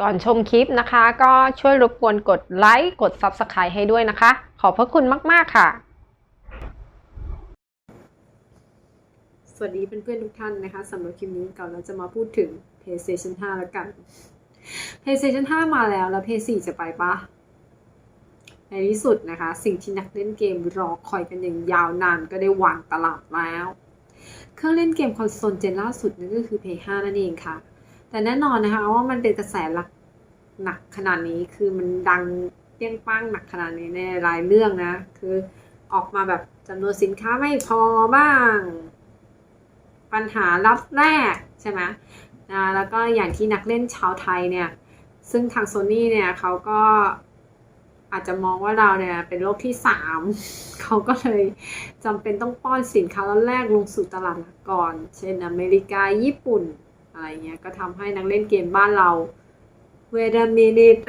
ก่อนชมคลิปนะคะ ก็ช่วยรบกวนกดไลค์กด Subscribe ให้ด้วยนะคะ ขอบพระคุณมาก ๆ ค่ะ สวัสดีเพื่อนๆทุกท่านนะคะสำหรับคลิปนี้ก่อนเราจะมาพูดถึง PlayStation 5 แล้วกัน PlayStation 5 มาแล้วแล้ว PS4 จะไปปะในที่สุดนะคะ สิ่งที่นักเล่นเกมรอคอยกันอย่างยาวนานก็ได้วางตลาดแล้ว เครื่องเล่นเกมคอนโซลเจนล่าสุดนั่นก็คือ PS5 นั่นเองค่ะ แต่แน่นอนนะคะว่ามันเป็นกระแสหลักหนักขนาดนี้คือมันดังเปี้ยงป้างหนักขนาดนี้ในหลายเรื่องนะ คือออกมาแบบจำนวนสินค้าไม่พอบ้าง ปัญหารับแรกใช่ไหมนะแล้วก็อย่างที่นักเล่นชาวไทยเนี่ย ซึ่งทางโซ n y เนี่ยเขาก็อาจจะมองว่าเราเนี่ยเป็นโลกที่สามเขาก็เลยจำเป็นต้องป้อนสินค้าล็อตแรกลงสู่ตลาดก่อน เช่นอเมริกาญี่ปุ่น อะไรเงี้ย ก็ทำให้นักเล่นเกมบ้านเรา wait a minute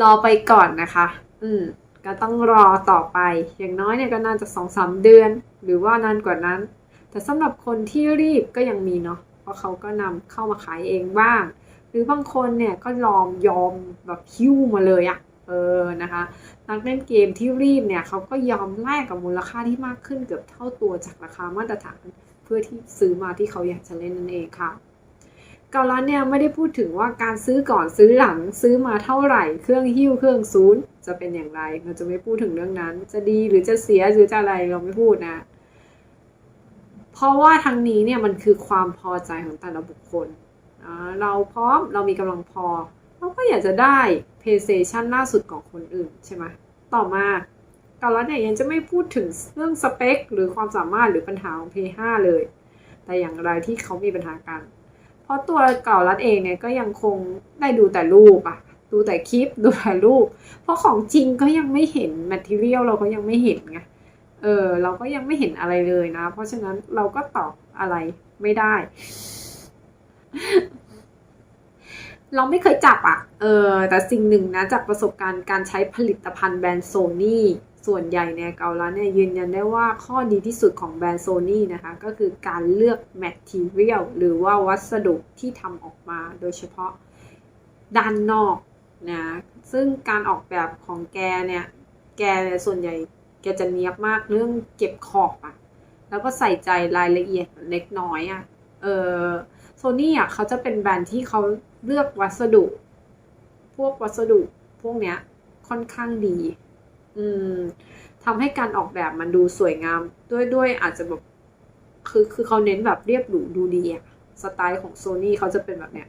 รอไปก่อนนะคะ อืม ก็ต้องรอต่อไป อย่างน้อยเนี่ยก็น่าจะสองสามเดือน หรือว่านานกว่านั้น แต่สำหรับคนที่รีบก็ยังมีเนาะ เพราะเขาก็นำเข้ามาขายเองบ้าง หรือบางคนเนี่ยก็ยอมยอมแบบหิ้วมาเลยอะเออ นะคะ นักเล่นเกมที่รีบเนี่ยเขาก็ยอมแลกกับมูลค่าที่มากขึ้นเกือบเท่าตัวจากราคามาตรฐาน เพื่อที่ซื้อมาที่เขาอยากจะเล่นนั่นเองค่ะเกาลันเนี่ยไม่ได้พูดถึงว่าการซื้อก่อนซื้อหลังซื้อมาเท่าไหร่ เครื่องหิ้วเครื่องศูนจะเป็นอย่างไร เราจะไม่พูดถึงเรื่องนั้น จะดีหรือจะเสียหรือจะอะไรเราไม่พูดนะ เพราะว่าทางนี้เนี่ยมันคือความพอใจของแต่ละบุคคล เราพร้อมเรามีกำลังพอ เราก็อยากจะได้ PlayStation ล่าสุดของคนอื่นใช่ไหมต่อมา เกาลัดเนี่ยยังจะไม่พูดถึงเรื่องสเปค หรือความสามารถหรือปัญหาของ P5 เลย แต่อย่างไรที่เขามีปัญหากัน เพราะตัวเก่ารัดเองเนี่ยก็ยังคงได้ดูแต่รูปอะดูแต่คลิปดูแต่รูป เพราะของจริงก็ยังไม่เห็นแมทเทียลเราก็ยังไม่เห็นไงเออเราก็ยังไม่เห็นอะไรเลยนะ เพราะฉะนั้นเราก็ตอบอะไรไม่ได้ เราไม่เคยจับอะ เออแต่สิ่งหนึ่งนะจากประสบการณ์การใช้ผลิตภัณฑ์แบรนด์โซนี่ ส่วนใหญ่เนี่ยเกาลัดเนี่ยยืนยันได้ว่าข้อดีที่สุดของแบรนด์โซนี่นะคะก็คือการเลือกแมทเทียลหรือว่าวัสดุที่ทำออกมาโดยเฉพาะด้านนอกนะซึ่งการออกแบบของแกเนี่ยแกส่วนใหญ่แกจะเนียบมากเรื่องเก็บขอบอะแล้วก็ใส่ใจรายละเอียดเล็กน้อยอะเออโซนี่อะเขาจะเป็นแบรนด์ที่เขาเลือกวัสดุ พวกวัสดุพวกเนี้ยค่อนข้างดี อืมทำให้การออกแบบมันดูสวยงาม ด้วยด้วยอาจจะแบบคือคือเขาเน้นแบบเรียบหรูดูดีอะสไตล์ของโซนี่เขาจะเป็นแบบเนี้ย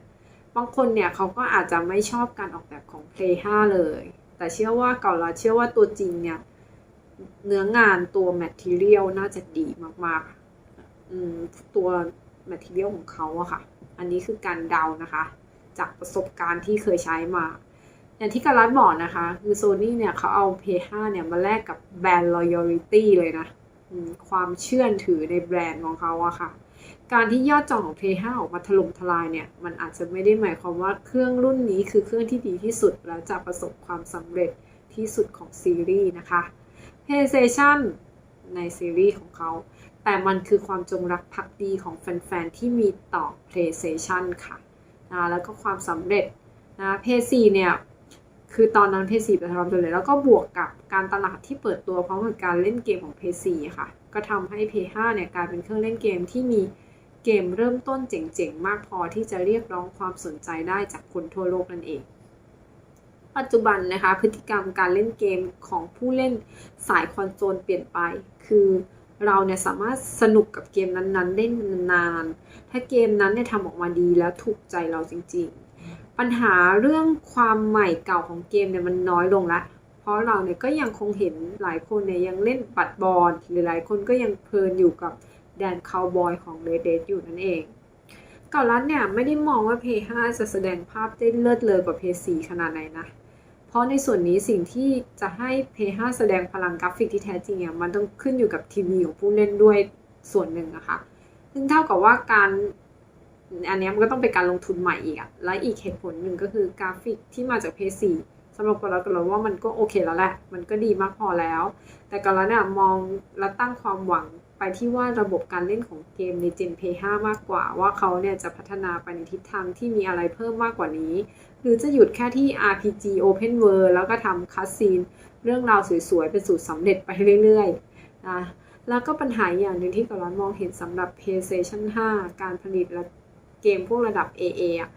บางคนเนี่ยเขาก็อาจจะไม่ชอบการออกแบบของ Play 5 เลย แต่เชื่อว่าเก่าละเชื่อว่าตัวจริงเนี่ย เนื้องานตัว Material น่าจะดีมากๆอืมตัว Material ของเขาอะค่ะ อันนี้คือการเดานะคะ จากประสบการณ์ที่เคยใช้มา อย่างที่การัดบอกนะคะ คือ Sony เนี่ยเขาเอา p 5เนี่ยมาแลกกับแบรนด์ loyalty เลยนะ ความเชื่อถือในแบรนด์ของเขาอะค่ะ การที่ยอดจองของ p 5ออกมาถล่มทลายเนี่ย มันอาจจะไม่ได้หมายความว่าเครื่องรุ่นนี้คือเครื่องที่ดีที่สุด และจะประสบความสำเร็จที่สุดของซีรีส์นะคะ PlayStation ในซีรีส์ของเขา แต่มันคือความจงรักภักดีของแฟนๆ ที่มีต่อ PlayStation ค่ะนะแล้วก็ความสำเร็จนะ PS4 เนี่ย คือตอนนั้น PS4 ประสบความสำเร็จแล้วก็บวกกับการตลาดที่เปิดตัวพร้อมกับการเล่นเกมของ PS4 ค่ะ ก็ทำให้ PS5 เนี่ยกลายเป็นเครื่องเล่นเกมที่มีเกมเริ่มต้นเจ๋งๆ มากพอที่จะเรียกร้องความสนใจได้จากคนทั่วโลกนั่นเอง ปัจจุบันนะคะ พฤติกรรมการเล่นเกมของผู้เล่นสายคอนโซลเปลี่ยนไป คือเราเนี่ยสามารถสนุกกับเกมนั้นๆ ได้นานๆ ถ้าเกมนั้นเนี่ยทำออกมาดีแล้วถูกใจเราจริงๆ ปัญหาเรื่องความใหม่เก่าของเกมเนี่ยมันน้อยลงละ เพราะเราเนี่ยก็ยังคงเห็นหลายคนเนี่ยยังเล่นบัตรบอลหรือหลายคนก็ยังเพลินอยู่กับแดนคาวบอยของ Red Dead อยู่นั่นเองเก่ารัดเนี่ยไม่ได้มองว่า Play 5จะแสดงภาพได้เลิศเลอกว่า Play 4ขนาดไหนนะ เพราะในส่วนนี้สิ่งที่จะให้ Play 5แสดงพลังกราฟิกที่แท้จริงอะมันต้องขึ้นอยู่กับทีวีของผู้เล่นด้วยส่วนหนึ่งนะคะซึ่งเท่ากับว่าการ อันนี้มันก็ต้องเป็นการลงทุนใหม่อีกอะและอีกเหตุผลหนึ่งก็คือกราฟิกที่มาจาก Play 4สำหรับกเราก็เราว่ามันก็โอเคแล้วแหละ มันก็ดีมากพอแล้ว แต่กเราเนี่ยมองและตั้งความหวังไปที่ว่าระบบการเล่นของเกมใน Gen Play 5 มากกว่า ว่าเขาเนี่ยจะพัฒนาไปในทิศทางที่มีอะไรเพิ่มมากกว่านี้ หรือจะหยุดแค่ที่ RPG Open World แล้วก็ทำคัสซีนเรื่องราวสวยๆ เป็นสูตรสำเร็จไปเรื่อยๆนะแล้วก็ปัญหาอย่างหนึ่งที่กำลังมองเห็นสำหรับ PlayStation 5 การผลิตและ เกมพวกระดับ AA อะ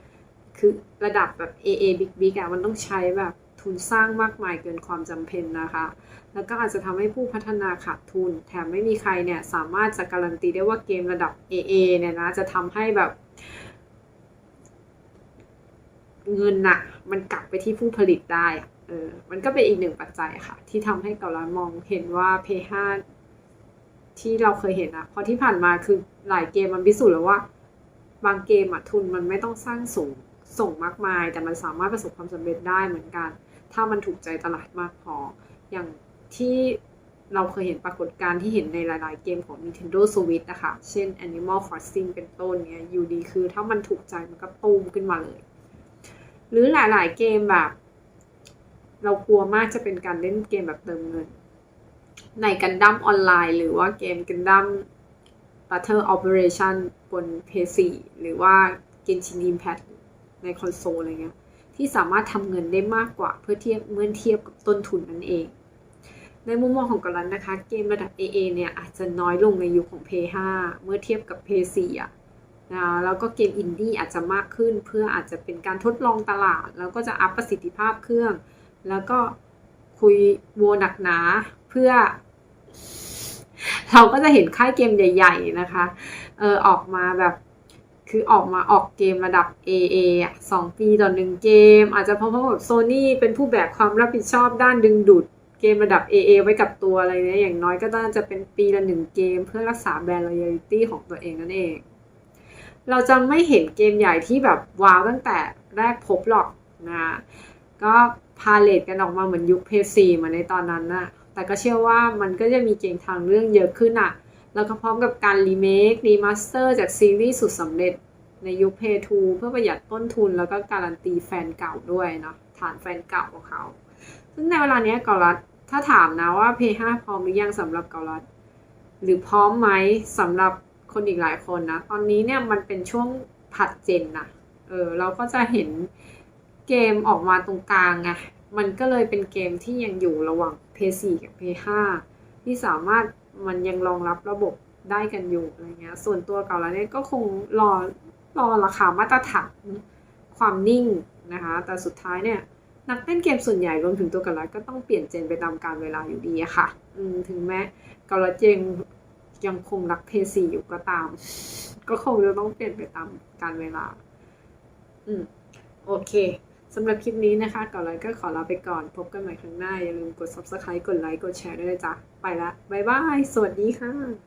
คือระดับแบบ AA Big Big อะมันต้องใช้แบบทุนสร้างมากมายเกินความจำเป็นนะคะ แล้วก็อาจจะทำให้ผู้พัฒนาขาดทุน แถมไม่มีใครเนี่ยสามารถจะการันตีได้ว่าเกมระดับ AA เนี่ยนะจะทำให้แบบเงินน่ะมันกลับไปที่ผู้ผลิตได้เออ มันก็เป็นอีกหนึ่งปัจจัยค่ะ ที่ทำให้เกาลันมองเห็นว่า P5 ที่เราเคยเห็นอะเพราะที่ผ่านมาคือหลายเกมมันพิสูจน์แล้วว่า บางเกมอะทุนมันไม่ต้องสร้างสูงส่งมากมาย แต่มันสามารถประสบความสำเร็จได้เหมือนกัน ถ้ามันถูกใจตลาดมากพอ อย่างที่เราเคยเห็นปรากฏการณ์ที่เห็นในหลาย ๆ เกมของ Nintendo Switch นะคะ เช่น Animal Crossing เป็นต้นเนี่ยอยู่ดีคือถ้ามันถูกใจมันก็ตูมขึ้นมาเลย หรือหลาย ๆ เกมแบบ เรากลัวมากจะเป็นการเล่นเกมแบบเติมเงิน ในกันดั้มออนไลน์ หรือว่าเกมกันดั้ม Battle Operation บน PS4 หรือว่า Genshin Impact ในคอนโซลอะไรเงี้ย ที่สามารถทำเงินได้มากกว่าเพื่อเทียบเมื่อเทียบกับต้นทุนนั่นเอง ในมุมมองของกรันนะคะ เกมระดับ AA เนี่ยอาจจะน้อยลงในยุคของ PS5 เมื่อเทียบกับ PS4 อะนะแล้วก็เกมอินดี้อาจจะมากขึ้นเพื่ออาจจะเป็นการทดลองตลาด แล้วก็จะอัพประสิทธิภาพเครื่อง แล้วก็คุยโวหนักหนาเพื่อ เราก็จะเห็นค่ายเกมใหญ่ ๆ นะคะ เออออกมาแบบคือออกมาออกเกมระดับ AA อะสองปีต่อหนึ่งเกม อาจจะเพราะว่าแบบโซนี่เป็นผู้แบกความรับผิดชอบด้านดึงดูดเกมระดับ AA ไว้กับตัวอะไรเนี่ยอย่างน้อยก็น่าจะเป็นปีละหนึ่งเกม เพื่อรักษาแบรนด์ loyalty ของตัวเองนั่นเอง เราจะไม่เห็นเกมใหญ่ที่แบบว้าวตั้งแต่แรกพบหรอกนะ ก็พาเลทกันออกมาเหมือนยุคเพย์ซีมาในตอนนั้นน่ะ แต่ก็เชื่อว่ามันก็จะมีเกมทางเรื่องเยอะขึ้นอะแล้วก็พร้อมกับการรีเมครีมาสเตอร์จากซีรีส์สุดสำเร็จในยุคเพย์ทูเพื่อประหยัดต้นทุนแล้วก็การันตีแฟนเก่าด้วยเนาะฐานแฟนเก่าของเขา ซึ่งในเวลาเนี้ยเกาลัดถ้าถามนะว่า Play 5พร้อมหรือยังสำหรับเกาลัด หรือพร้อมไหมสำหรับคนอีกหลายคนนะ ตอนนี้เนี่ยมันเป็นช่วงผัดเจนนะเออเราก็จะเห็นเกมออกมาตรงกลางไงมันก็เลยเป็นเกมที่ยังอยู่ระหว่าง Play 4กับ Play 5ที่สามารถมันยังรองรับระบบได้กันอยู่อะไรเงี้ย ส่วนตัวเก่าแล้วเนี่ยก็คงรอรอราคามาตรฐานความนิ่งนะคะ แต่สุดท้ายเนี่ยนักเล่นเกมส่วนใหญ่รวมถึงตัวกันแล้วก็ต้องเปลี่ยนเจนไปตามกาลเวลาอยู่ดีอะค่ะ อืมถึงแม้กาลเจงยังคงรักเพซีอยู่ก็ตาม ก็คงจะต้องเปลี่ยนไปตามกาลเวลา อืม โอเค สำหรับคลิปนี้นะคะก่อนเลยก็ขอลาไปก่อน พบกันใหม่ครั้งหน้า อย่าลืมกด subscribe กดไลค์ กดแชร์ด้วยนะจ๊ะ ไปละ บ๊ายบาย สวัสดีค่ะ